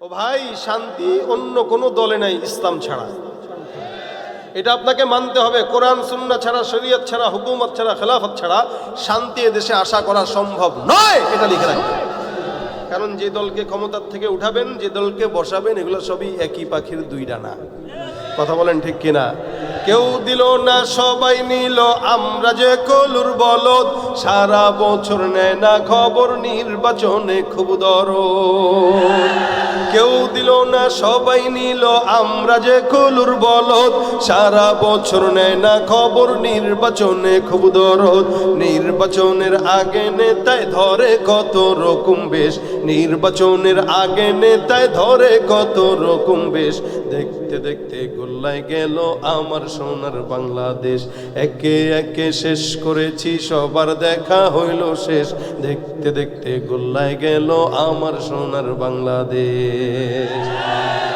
ও ভাই, শান্তি অন্য কোনো দলে নাই ইসলাম ছাড়া। এটা আপনাকে মানতে হবে, কোরআন সুন্না ছাড়া, শরীয়ত ছাড়া, হুকুমত ছাড়া, খেলাফত ছাড়া শান্তি দেশে আশা করা সম্ভব নয়, এটা লিখে রাখবেন। কারণ যে দলকে ক্ষমতার থেকে উঠাবেন, যে দলকে বসাবেন, এগুলো সবই একই পাখির দুই ডানা। কথা বলেন ঠিক কিনা? কেউ দিল না, সবাই নিল, আমরা যে কলুর বলদ, সারা বছর নেয় না খবর নির্বাচনে খুব দরদ। দিল না, সবাই নিল। আমরা যে কলুর বলদ, সারা বছর নেয় না খবর নির্বাচনে খুব দরদ। নির্বাচনের আগে নেতায় ধরে কত রকম বেশ। নির্বাচনের আগে নেতায় ধরে কত রকম বেশ। দেখতে দেখতে গোল্লায় গেল আমার সোনার বাংলাদেশ। একে একে শেষ করেছি, সবার দেখা হইল শেষ। দেখতে দেখতে গোল্লায় গেল আমার সোনার বাংলাদেশ। Yeah.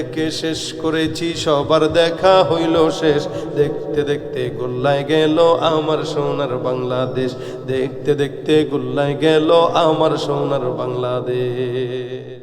একে শেষ করেছি, সবার দেখা হইল শেষ। দেখতে দেখতে গোল্লায় গেল আমার সোনার বাংলাদেশ। দেখতে দেখতে গোল্লায় গেল আমার সোনার বাংলাদেশ।